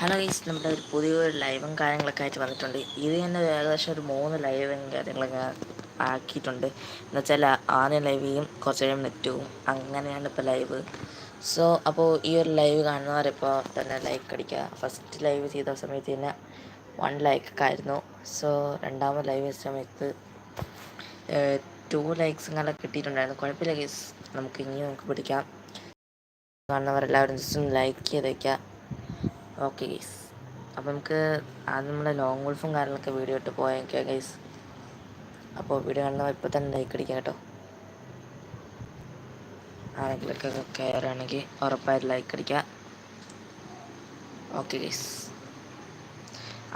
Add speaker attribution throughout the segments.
Speaker 1: Hello guys നമ്മുടെ ഒരു പുതിയൊരു ലൈവും കാര്യങ്ങളൊക്കെ ആയിട്ട് വന്നിട്ടുണ്ട്. ഇത് തന്നെ ഏകദേശം ഒരു മൂന്ന് ലൈവും കാര്യങ്ങളൊക്കെ ആക്കിയിട്ടുണ്ട്. എന്നുവെച്ചാൽ ആദ്യം ലൈവ് ചെയ്യും കുറച്ച് കഴിയുമ്പോൾ നെറ്റും അങ്ങനെയാണ് ഇപ്പോൾ ലൈവ് സോ അപ്പോൾ ഈ ഒരു ലൈവ് കാണുന്നവരിപ്പോൾ തന്നെ ലൈക്ക് അടിക്കുക. ഫസ്റ്റ് ലൈവ് ചെയ്ത സമയത്ത് തന്നെ വൺ ലൈക്കൊക്കെ ആയിരുന്നു. സോ രണ്ടാമത് ലൈവ് ചെയ്ത സമയത്ത് ടു ലൈക്സ് ഇങ്ങനെ കിട്ടിയിട്ടുണ്ടായിരുന്നു. കുഴപ്പമില്ല ഗൈസ് നമുക്ക് ഇനി നമുക്ക് പിടിക്കാം. കാണുന്നവരെല്ലാവരും ജസ്റ്റ് ലൈക്ക് ചെയ്ത് വയ്ക്കുക ഓക്കെ ഗൈസ് അപ്പോൾ നമുക്ക് ആദ്യം നമ്മുടെ ലോങ് ഗോൾഫും കാര്യങ്ങളൊക്കെ വീഡിയോ ഇട്ട് പോയേക്കാം ഗൈസ് അപ്പോൾ വീഡിയോ കണ്ടാൽ ഇപ്പോൾ തന്നെ ലൈക്ക് അടിക്കാം കേട്ടോ. ആരെങ്കിലൊക്കെ കയറുകയാണെങ്കിൽ ഉറപ്പായിട്ട് ലൈക്ക് അടിക്കുക ഓക്കെ ഗൈസ്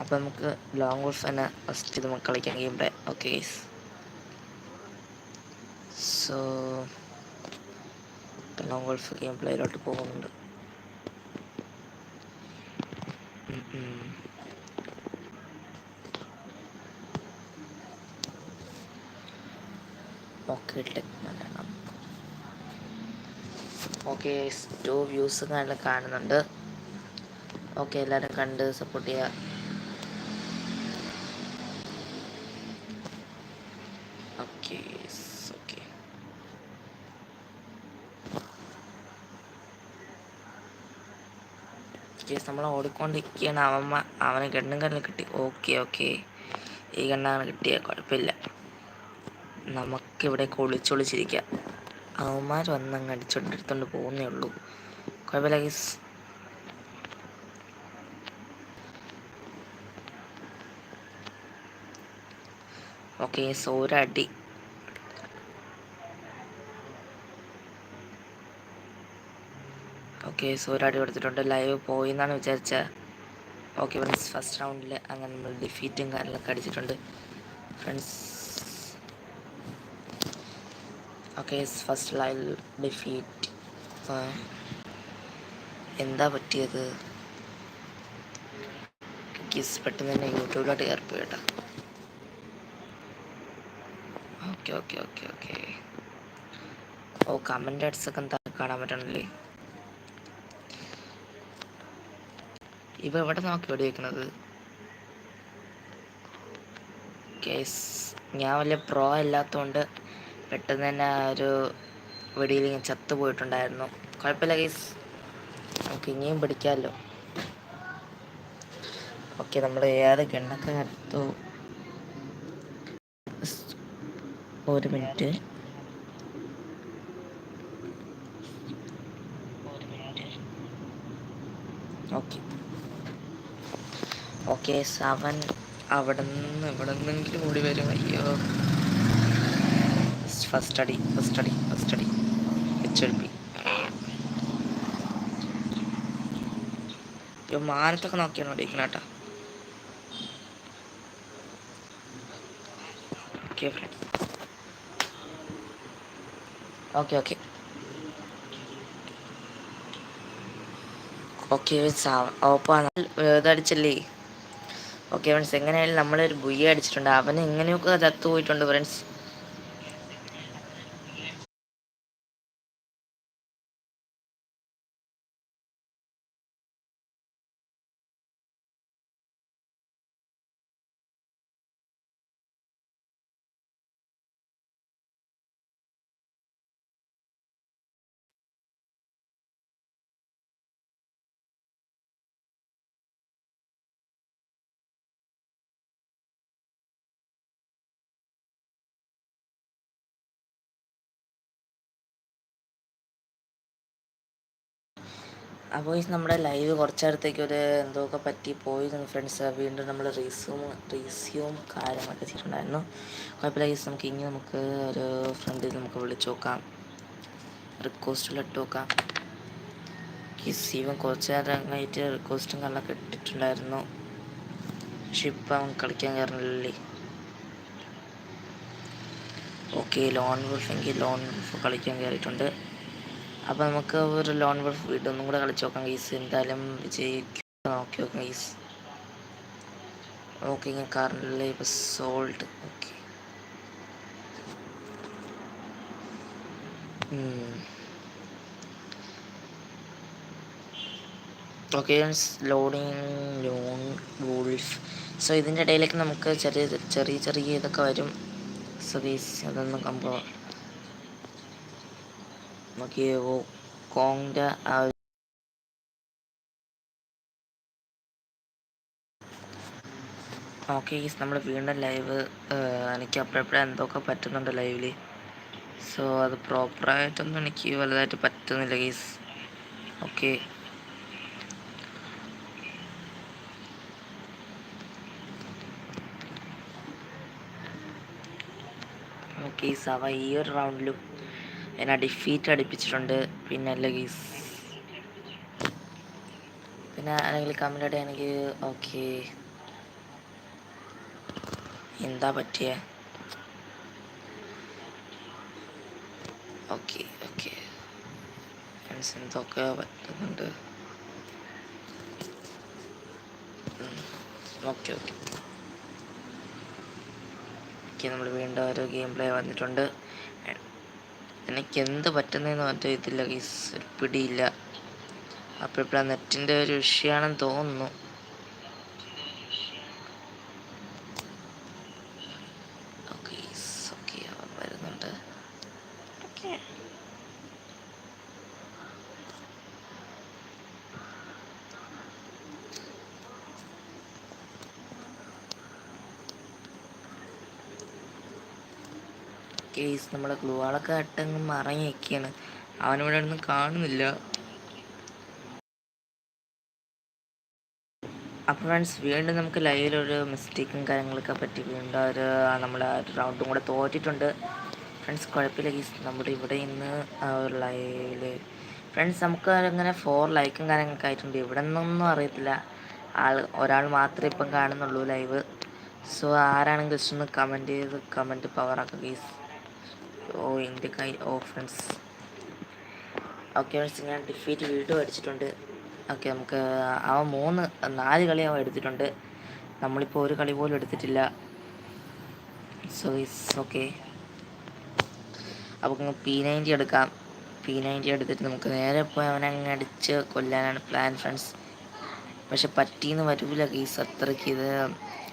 Speaker 1: അപ്പോൾ നമുക്ക് ലോങ് ഗോൾഫ് തന്നെ ഫസ്റ്റ് ഇത് കളിക്കാം game play okay guys so long golf game പ്ലേയിലോട്ട് പോകുന്നുണ്ട്. Okay Malayalam okay two views നല്ല കാണുന്നുണ്ട്. ഓക്കെ എല്ലാവരും കണ്ട് സപ്പോർട്ട് ചെയ്യുക ഓക്കെ നമ്മൾ ഓടിക്കൊണ്ടിരിക്കുകയാണ് അവന്മ അവനെ ഗണ്ണും കണ്ണിൽ കിട്ടി. ഓക്കെ ഓക്കെ ഈ ഗണ്ണാണ് കിട്ടിയ കുഴപ്പമില്ല. നമുക്കിവിടെ ഒളിച്ചൊളിച്ചിരിക്കാം അവന്മാർ വന്നങ്ങ് അടിച്ചോണ്ടിരുത്തോണ്ട് പോകുന്നേ ഉള്ളൂ. കുഴപ്പമില്ല ഗീസ് ഓക്കെ സോരടി ഓക്കെ സോരടി കൊടുത്തിട്ടുണ്ട്. ലൈവ് പോയി എന്നാണ് വിചാരിച്ചത് ഓക്കെ ഫ്രണ്ട്സ് ഫസ്റ്റ് റൗണ്ടിൽ അങ്ങനെ നമ്മൾ ഡിഫീറ്റും കാര്യങ്ങളൊക്കെ അടിച്ചിട്ടുണ്ട്. ഫ്രണ്ട്സ് ഓക്കെ ഫസ്റ്റ് ലൈൽ ഡിഫീറ്റ് എന്താ പറ്റിയത്? കിസ് പെട്ടെന്ന് തന്നെ യൂട്യൂബിലോട്ട് കയറിപ്പോയി കേട്ടോ. ഓക്കെ ഓക്കെ ഓക്കെ ഓക്കെ ഓ കമന്റ് ഒക്കെ എന്താ കാണാൻ പറ്റണല്ലേ? ഇവ എവിടെ നോക്കി വെടി വെക്കണത് കേസ് ഞാൻ വലിയ പ്രോ അല്ലാത്തതുകൊണ്ട് പെട്ടെന്ന് തന്നെ ആ ഒരു വെടിയിൽ ഇങ്ങനെ ചത്തു പോയിട്ടുണ്ടായിരുന്നു. കുഴപ്പമില്ല കേസ് നമുക്ക് ഇനിയും പിടിക്കാമല്ലോ. ഓക്കെ നമ്മൾ ഏറെ ഗണ്ണൊക്കെ കടത്തു. ഒരു മിനിറ്റ്. ഓക്കെ. ഓക്കെ സവൻ അവിടെ നിന്ന് ഇവിടെ നിന്നെങ്കിലും ഓടി വരും. അയ്യോ. ഫസ്റ്റ് അടി ഫസ്റ്റ് അടി ഫസ്റ്റ് അടി എച്ച് എൽ പി മാനത്തൊക്കെ നോക്കിയാണ് ഓടിക്കണം കേട്ടോ ഓക്കെ ഓക്കെ ഓക്കെ ഓക്കെ ഓപ്പാണ് ഇതടിച്ചല്ലേ? ഓക്കെ ഫ്രണ്ട്സ് എങ്ങനെയായാലും നമ്മളൊരു ബുയ്യ അടിച്ചിട്ടുണ്ട്. അവന് എങ്ങനെയൊക്കെ ചത്തു പോയിട്ടുണ്ട് ഫ്രണ്ട്സ് അപ്പോൾ നമ്മുടെ ലൈവ് കുറച്ചേരത്തേക്ക് ഒരു എന്തൊക്കെ പറ്റി പോയി ഫ്രണ്ട്സ് വീണ്ടും നമ്മൾ റീസ്യൂം റീസ്യൂം കാര്യങ്ങളൊക്കെ ചെയ്തിട്ടുണ്ടായിരുന്നു. കുഴപ്പമില്ല ഈസ് നമുക്ക് ഇനി നമുക്ക് ഒരു ഫ്രണ്ടിൽ നമുക്ക് വിളിച്ചു നോക്കാം. റിക്വസ്റ്റിൽ ഇട്ട് നോക്കാം. കിസ് ഇവൻ കുറച്ച് നേരമായിട്ട് റിക്വസ്റ്റും കാര്യങ്ങളൊക്കെ ഇട്ടിട്ടുണ്ടായിരുന്നു. പക്ഷെ ഇപ്പം അവൻ കളിക്കാൻ കയറുന്നില്ലേ ഓക്കെ ലോൺ വുൾഫെങ്കിൽ ലോൺ കളിക്കാൻ കയറിയിട്ടുണ്ട് അപ്പോൾ നമുക്ക് ഒരു ലോൺ വൾഫ് വീട് ഒന്നും കൂടെ കളിച്ച് നോക്കാം. ഗീസ് എന്തായാലും വിജയിക്കും നോക്കി നോക്കാം ഗീസ് ഓക്കെ ഇങ്ങനെ കാറിലെ ഇപ്പോൾ salt okay okay loading lone wolf so ഇതിന്റെ ഇടയിലേക്ക് നമുക്ക് ചെറിയ ചെറിയ ചെറിയ ഇതൊക്കെ വരും. സോ ഗീസ് അതൊന്നും സംഭവം നമുക്ക് കോങ്ങിന്റെ ആ ഓക്കെ ഗീസ് നമ്മൾ വീണ്ടും ലൈവ് എനിക്ക് അപ്പോഴപ്പോഴും എന്തൊക്കെ പറ്റുന്നുണ്ട് ലൈവിൽ സോ അത് പ്രോപ്പറായിട്ടൊന്നും എനിക്ക് വലുതായിട്ട് പറ്റുന്നില്ല ഗീസ് ഓക്കെ ഓക്കെ സവ ഈ ഒരു റൗണ്ടിലും എന്നെ ഡിഫീറ്റ് അടിപ്പിച്ചിട്ടുണ്ട്. പിന്നെ അല്ല ഗീസ് പിന്നെ അല്ലെങ്കിൽ കമന്റ് ഇടുകയാണെങ്കിൽ ഓക്കെ എന്താ പറ്റിയ? ഓക്കെ ഓക്കെ ഫ്രണ്ട്സ് എന്തൊക്കെ പറ്റുന്നുണ്ട്? ഓക്കെ ഓക്കെ ഓക്കെ നമ്മൾ വീണ്ടും ഒരു ഗെയിം പ്ലേ വന്നിട്ടുണ്ട്. എനിക്ക് എന്ത് പറ്റുന്നതെന്ന് മറ്റേ ഇതില്ല ഗീസ്. പിടിയില്ല. അപ്പോഴപ്പോഴാണ് നെറ്റിന്റെ ഒരു വിഷയമാണെന്ന് തോന്നുന്നു ഓക്കെ ഓക്കെ അവൻ വരുന്നുണ്ട് ഓക്കെ കേസ് നമ്മുടെ ഗ്ലൂവാളൊക്കെ ഇട്ടങ്ങ് മറങ്ങി നിൽക്കുകയാണ് അവനിവിടെ ഒന്നും കാണുന്നില്ല. അപ്പോൾ ഫ്രണ്ട്സ് വീണ്ടും നമുക്ക് ലൈവിലൊരു മിസ്റ്റേക്കും കാര്യങ്ങളൊക്കെ പറ്റി വീണ്ടും ഒരു നമ്മുടെ റൗണ്ടും കൂടെ തോറ്റിട്ടുണ്ട്. ഫ്രണ്ട്സ് കുഴപ്പമില്ല ഗീസ് നമ്മുടെ ഇവിടെ ഇന്ന് ലൈവിൽ ഫ്രണ്ട്സ് നമുക്ക് അങ്ങനെ ഫോർ ലൈക്കും കാര്യങ്ങളൊക്കെ ആയിട്ടുണ്ട്. ഇവിടെ നിന്നൊന്നും അറിയത്തില്ല. ആൾ ഒരാൾ മാത്രമേ ഇപ്പം കാണുന്നുള്ളൂ ലൈവ് സോ ആരാണെങ്കിൽ ഒന്ന് കമന്റ് ചെയ്ത് കമന്റ് പവറാക്കുക ഗീസ് ഓ എന്റെ കൈ. ഓ ഫ്രണ്ട്സ് ഓക്കെ ഫ്രണ്ട്സ് ഞാൻ ഡിഫീറ്റ് വീണ്ടും അടിച്ചിട്ടുണ്ട്. ഓക്കെ നമുക്ക് അവൻ മൂന്ന് നാല് കളി അവൻ എടുത്തിട്ടുണ്ട്. നമ്മളിപ്പോൾ ഒരു കളി പോലും എടുത്തിട്ടില്ല. സോ ഇറ്റ്സ് ഓക്കെ അപ്പോൾ പി നയന്റി എടുക്കാം. പി നയന്റി എടുത്തിട്ട് നമുക്ക് നേരെ പോയി അവനെ അങ്ങ് അടിച്ച് കൊല്ലാനാണ് പ്ലാൻ ഫ്രണ്ട്സ് പക്ഷെ പറ്റിയെന്ന് വരൂല കേസ് അത്രയ്ക്ക് ഇത്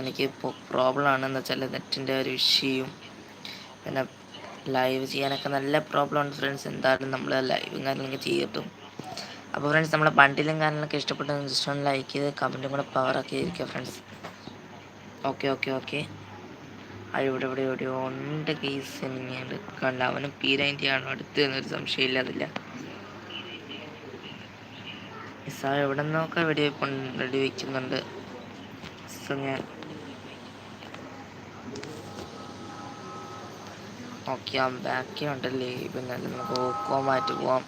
Speaker 1: എനിക്ക് പ്രോബ്ലം ആണെന്ന് വെച്ചാൽ നെറ്റിന്റെ ഒരു ഇഷ്യൂയും പിന്നെ ലൈവ് ചെയ്യാനൊക്കെ നല്ല പ്രോബ്ലം ഉണ്ട് ഫ്രണ്ട്സ് എന്തായാലും നമ്മൾ ലൈവും കാര്യങ്ങളൊക്കെ ചെയ്തിട്ടും. അപ്പോൾ ഫ്രണ്ട്സ് നമ്മളെ ബണ്ടിലും കാര്യങ്ങളൊക്കെ ഇഷ്ടപ്പെട്ടു ജസ്റ്റ് ഒന്ന് ലൈക്ക് ചെയ്ത് കമന്റും കൂടെ പവറൊക്കെ ഇരിക്കുക ഫ്രണ്ട്സ് ഓക്കെ ഓക്കെ ഓക്കെ ഇവിടെ ഇവിടെ എവിടെയോ ഉണ്ട് കേസ് ഇനിയുണ്ട് കണ്ട അവനും പി നയന്റി ആണോ അടുത്ത് എന്നൊരു സംശയമില്ല അതില്ല സാർ എവിടെ നിന്നൊക്കെ വെടി വെടി സോ ഞാൻ ഓക്കെ ബാക്കി ഉണ്ടല്ലേ. പിന്നെ നമുക്ക് ഓക്കോമായിട്ട് പോവാം.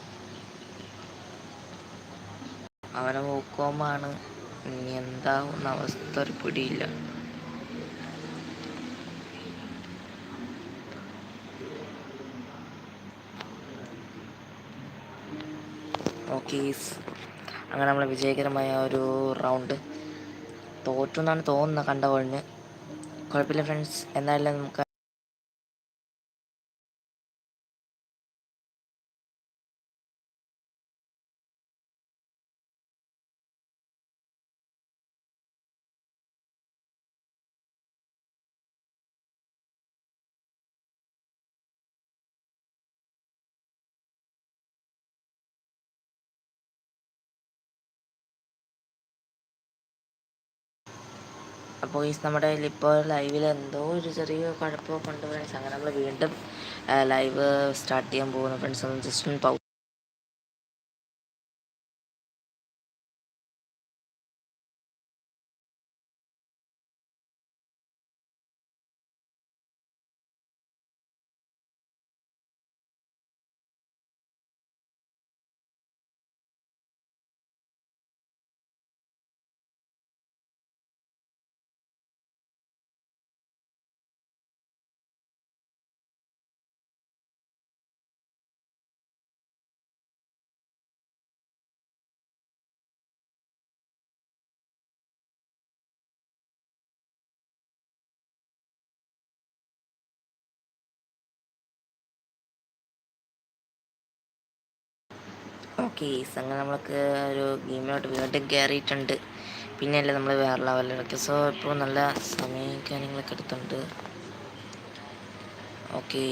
Speaker 1: അവനെ ഓക്കോമാണ് ഇനി എന്താവുന്ന അവസ്ഥ ഒരു പിടിയില്ല. ഓക്കെ അങ്ങനെ നമ്മൾ വിജയകരമായ ഒരു റൗണ്ട് തോറ്റു എന്നാണ് തോന്നുന്നത് കണ്ട പോളിന് കുഴപ്പമില്ല ഫ്രണ്ട്സ് എന്നാലും നമുക്ക് അപ്പോൾ ഈ നമ്മുടെ ഇപ്പോൾ ലൈവിൽ എന്തോ ഒരു ചെറിയ കുഴപ്പമൊക്കെ ഉണ്ട് ഫ്രണ്ട്സ് അങ്ങനെ നമ്മൾ വീണ്ടും ലൈവ് സ്റ്റാർട്ട് ചെയ്യാൻ പോകുന്നു ഫ്രണ്ട്സ് ഒന്ന് ജസ്റ്റ് ഒന്ന് ഓക്കെ അങ്ങനെ നമ്മൾക്ക് ഒരു ഗെയിമിലോട്ട് വീണ്ടും കയറിയിട്ടുണ്ട് പിന്നെയല്ലേ നമ്മൾ വേറെ ലെവലിലൊക്കെ സോ ഇപ്പോൾ നല്ല സമയം കാര്യങ്ങളൊക്കെ എടുത്തുണ്ട് ഓക്കെ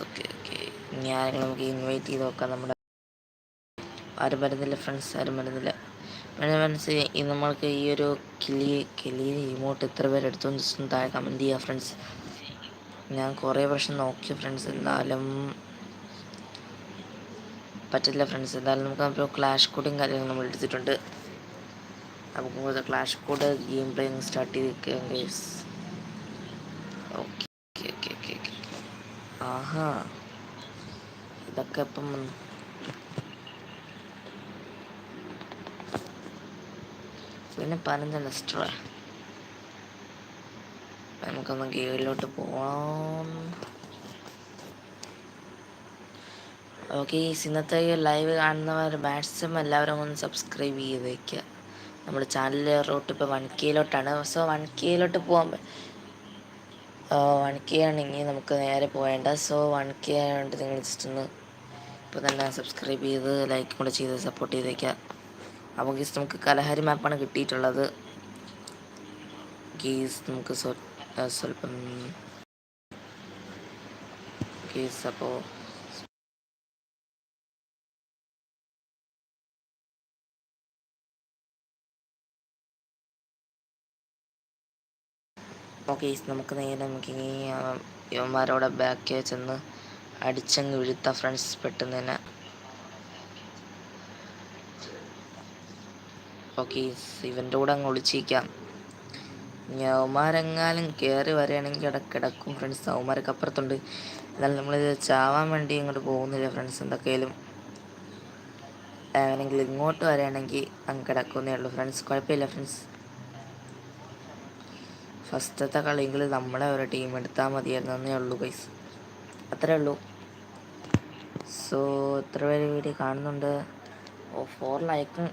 Speaker 1: ഓക്കെ ഓക്കെ ഇനി ആരെങ്കിലും നമുക്ക് ഇൻവൈറ്റ് ചെയ്ത് നോക്കാം നമ്മുടെ ആരും വരുന്നില്ല ഫ്രണ്ട്സ് ആരും വരുന്നില്ല. ഫ്രണ്ട്സ് നമ്മൾക്ക് ഈ ഒരു കിളി കിളി ഇമോട്ട് എത്ര പേര് എടുത്തു ജസ്റ്റ് താഴെ കമന്റ് ചെയ്യുക ഫ്രണ്ട്സ് ഞാൻ കുറേ പ്രശ്നം നോക്കി ഫ്രണ്ട്സ് എന്നാലും പറ്റില്ല ഫ്രണ്ട്സ് എന്തായാലും നമുക്ക് അപ്പോൾ ക്ലാഷ് കോഡും കാര്യങ്ങളും നമ്മൾ എടുത്തിട്ടുണ്ട്. നമുക്ക് clash code game play start ചെയ്ത് ഗൈസ് ഓക്കെ ഓക്കെ ആഹാ. ഇതൊക്കെ ഇപ്പം പിന്നെ പതിനഞ്ച് ലെസ്റ്റർ നമുക്കൊന്ന് ഗെയിമിലോട്ട് പോവാം. ഓക്കെ ഈ ഇന്നത്തെ ലൈവ് കാണുന്നവർ മാക്സിമം എല്ലാവരും ഒന്ന് സബ്സ്ക്രൈബ് ചെയ്ത് വയ്ക്കുക നമ്മുടെ ചാനൽ റോട്ട് ഇപ്പോൾ വൺ കെയിലോട്ടാണ് സോ വൺ കെയിലോട്ട് പോകാൻ വൺ കെ ആണെങ്കിൽ നമുക്ക് നേരെ പോകേണ്ട സോ വൺ കെ ആയതുകൊണ്ട് നിങ്ങൾ ജസ്റ്റ് ഒന്ന് ഇപ്പോൾ തന്നെ സബ്സ്ക്രൈബ് ചെയ്ത് ലൈക്ക് കൂടെ ചെയ്ത് സപ്പോർട്ട് ചെയ്ത് വയ്ക്കുക അപ്പോൾ ഗീസ് നമുക്ക് കലഹരി മാപ്പാണ് കിട്ടിയിട്ടുള്ളത്. ഗീസ് നമുക്ക് സ്വല്പം ഗീസ് അപ്പോൾ ഓക്കെ നമുക്ക് നേരെ നമുക്ക് ഈ യുവന്മാരോടെ ബാക്കിൽ ചെന്ന് അടിച്ചങ്ങ് വിഴുത്ത ഫ്രണ്ട്സ് പെട്ടെന്ന് തന്നെ ഓക്കെ ഇവന്റെ കൂടെ അങ്ങ് ഒളിച്ചിരിക്കാം. യവന്മാരെങ്ങാനും കയറി വരികയാണെങ്കിൽ ഇടക്കിടക്കും കിടക്കും ഫ്രണ്ട്സ് അവന്മാരൊക്കെ അപ്പുറത്തുണ്ട്. എന്നാലും നമ്മൾ ചാവാൻ വേണ്ടി ഇങ്ങോട്ട് പോകുന്നില്ല ഫ്രണ്ട്സ് എന്തൊക്കെയാലും അങ്ങനെങ്കിൽ ഇങ്ങോട്ട് വരികയാണെങ്കിൽ അങ്ങ് കിടക്കുന്നേ ഉള്ളൂ ഫ്രണ്ട്സ് കുഴപ്പമില്ല ഫ്രണ്ട്സ് ഫസ്റ്റത്തെ കളിയെങ്കിൽ നമ്മളെ ഒരു ടീം എടുത്താൽ മതിയായിരുന്നേ ഉള്ളൂ ഗൈസ് അത്രേ ഉള്ളൂ. സോ എത്ര പേര് വീഡിയോ കാണുന്നുണ്ട്? ഓ ഫോർ ലൈക്കും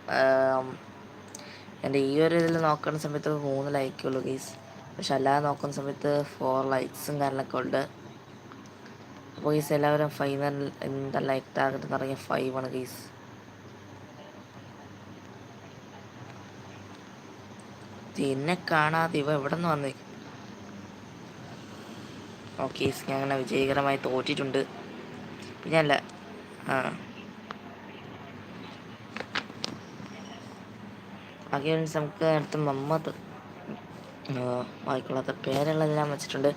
Speaker 1: എന്റെ ഈ ഒരു ഇതിൽ നോക്കുന്ന സമയത്ത് മൂന്ന് ലൈക്കേ ഉള്ളൂ ഗൈസ് പക്ഷെ അല്ലാതെ നോക്കുന്ന സമയത്ത് ഫോർ ലൈക്സും കാര്യങ്ങളൊക്കെ ഉണ്ട്. അപ്പോൾ ഗൈസ് എല്ലാവരും ഫൈനൽ എന്താ ലൈക്ക് ടാർഗറ്റ് എന്ന് പറഞ്ഞാൽ ഫൈവ് ആണ് ഗൈസ് എന്നെ കാണാതെ ഇവ എവിടെ നിന്ന് വന്നേ ഓക്കെ അങ്ങനെ വിജയകരമായി തോറ്റിട്ടുണ്ട്. പിന്നെ അല്ല ആ ബാക്കി നമുക്ക് അടുത്ത് മമ്മത്ത് വായിക്കൊള്ളാത്ത പേരുകളെല്ലാം വെച്ചിട്ടുണ്ട്.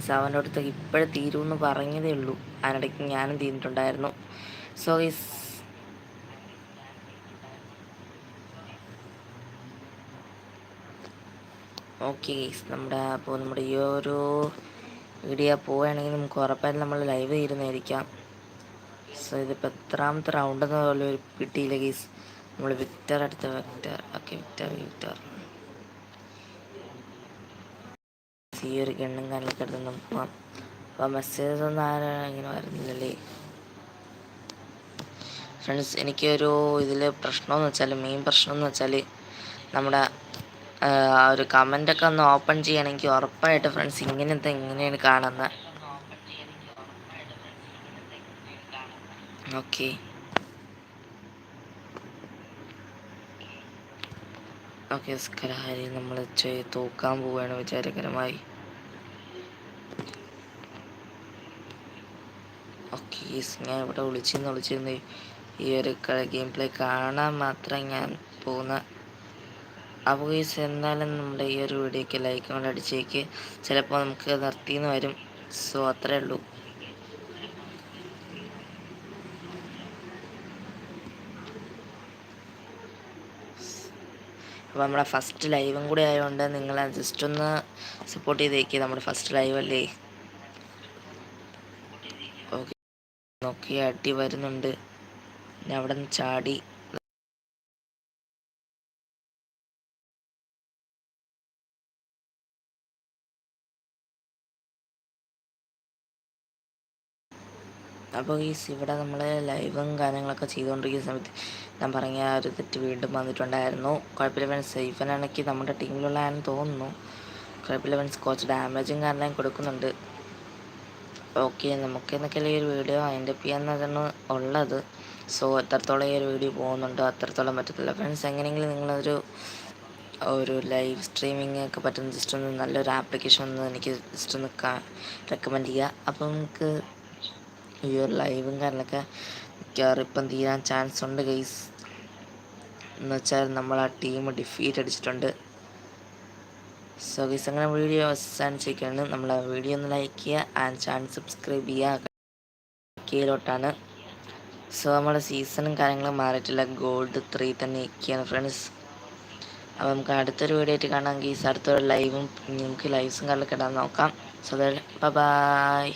Speaker 1: ഫ്രണ്ട്സ് അവന്റെ അടുത്ത് ഇപ്പോഴേ തീരുമെന്ന് പറഞ്ഞതേ ഉള്ളൂ. അതിനിടയ്ക്ക് ഞാനും തീർന്നിട്ടുണ്ടായിരുന്നു. സോ ഈസ് ഓക്കെ നമ്മുടെ അപ്പോൾ നമ്മുടെ ഈ ഒരു വീഡിയോ പോവുകയാണെങ്കിൽ നമുക്ക് ഉറപ്പായിട്ടും നമ്മൾ ലൈവ് ചെയ്യുന്നതായിരിക്കാം. സോ ഇതിപ്പോൾ എത്രാമത്തെ റൗണ്ട് എന്ന് പോലെ ഒരു കിട്ടിയില്ല ഗൈസ് നമ്മൾ വിക്ടർ അടുത്ത വിക്ടർ ഓക്കെ വിക്ടർ വിക്ടർ കാര്യങ്ങളൊക്കെ കിടന്നു നമുക്ക് അപ്പോൾ മെസ്സേജ് ഒന്നും ആരും ഇങ്ങനെ വരുന്നില്ലല്ലേ. ഫ്രണ്ട്സ് എനിക്കൊരു ഇതിൽ പ്രശ്നമെന്ന് വെച്ചാൽ മെയിൻ പ്രശ്നം എന്ന് വെച്ചാൽ നമ്മുടെ ആ ഒരു കമന്റൊക്കെ ഒന്ന് ഓപ്പൺ ചെയ്യണമെങ്കിൽ ഉറപ്പായിട്ട് ഫ്രണ്ട്സ് ഇങ്ങനത്തെ എങ്ങനെയാണ് കാണുന്നത് ഓക്കെ ഓക്കെ സ്കലഹാരി നമ്മൾ തൂക്കാൻ പോവുകയാണ് വിചാരകരമായി. ഓക്കെ ഞാൻ ഇവിടെ വിളിച്ചിരുന്ന് വിളിച്ചിരുന്ന്. ഈ ഒരു ഗെയിം പ്ലേ കാണാൻ മാത്രം ഞാൻ പോകുന്ന. അപ്പോൾ ഗീസ് എന്നാലും നമ്മുടെ ഈ ഒരു വീഡിയോക്ക് ലൈക്ക് കൊണ്ട് അടിച്ചേക്ക് ചിലപ്പോൾ നമുക്ക് നിർത്തിന്ന് വരും. സോ അത്രേ ഉള്ളൂ. അപ്പോൾ നമ്മുടെ ഫസ്റ്റ് ലൈവും കൂടി ആയതുകൊണ്ട് നിങ്ങൾ ജസ്റ്റ് ഒന്ന് സപ്പോർട്ട് ചെയ്തേക്ക് നമ്മുടെ ഫസ്റ്റ് ലൈവ് അല്ലേ ഓക്കെ നോക്കി അടി വരുന്നുണ്ട്. പിന്നെ അവിടെ നിന്ന് ചാടി. അപ്പോൾ ഈ ഇവിടെ നമ്മൾ ലൈവും കാര്യങ്ങളൊക്കെ ചെയ്തുകൊണ്ടിരിക്കുന്ന സമയത്ത് ഞാൻ പറഞ്ഞ ആ ഒരു തെറ്റ് വീണ്ടും വന്നിട്ടുണ്ടായിരുന്നു. കുഴപ്പമില്ല ഫ്രണ്ട്സ് സേഫനാണെങ്കിൽ നമ്മുടെ ടീമിലുള്ള ആണെന്ന് തോന്നുന്നു. കുഴപ്പമില്ല ഫ്രണ്ട്സ് കുറച്ച് ഡാമേജും കാരണം കൊടുക്കുന്നുണ്ട്. ഓക്കെ നമുക്ക് എന്നൊക്കെയല്ലേ ഈ ഒരു വീഡിയോ അതിന്റെ പി എന്നതാണ് ഉള്ളത്. സോ എത്രത്തോളം ഈ ഒരു വീഡിയോ പോകുന്നുണ്ടോ അത്രത്തോളം പറ്റത്തില്ല. ഫ്രണ്ട്സ് എങ്ങനെയെങ്കിലും നിങ്ങളൊരു ഒരു ലൈവ് സ്ട്രീമിംഗ് ഒക്കെ പറ്റുന്ന ജസ്റ്റ് ഒന്ന് നല്ലൊരു ആപ്ലിക്കേഷൻ ഒന്ന് എനിക്ക് ജസ്റ്റ് ഒന്ന് റെക്കമെൻഡ് ചെയ്യുക അപ്പോൾ നമുക്ക് ഈ ഒരു ലൈവും കാര്യങ്ങളൊക്കെ മിക്കവാറും ഇപ്പം തീരാൻ ചാൻസ് ഉണ്ട് ഗൈസ് എന്ന് വെച്ചാൽ നമ്മൾ ആ ടീം ഡിഫീറ്റ് അടിച്ചിട്ടുണ്ട്. സോ ഗൈസ് അങ്ങനെ വീഡിയോ അവസാനിച്ചിരിക്കുകയാണ്. നമ്മൾ വീഡിയോ ഒന്ന് ലൈക്ക് ചെയ്യുക ആൻഡ് ചാനൽ സബ്സ്ക്രൈബ് ചെയ്യുക. കീഴിലോട്ടാണ്. സോ നമ്മുടെ സീസണും കാര്യങ്ങളും മാറിയിട്ടില്ല. ഗോൾഡ് ത്രീ തന്നെ ഇരിക്കുകയാണ് ഫ്രണ്ട്സ് അപ്പോൾ നമുക്ക് അടുത്തൊരു വീഡിയോ ആയിട്ട് കാണാം ഗീസ് അടുത്തൊരു ലൈവും നമുക്ക് ലൈവ്സും കാര്യങ്ങളൊക്കെ ഇടാൻ നോക്കാം. So by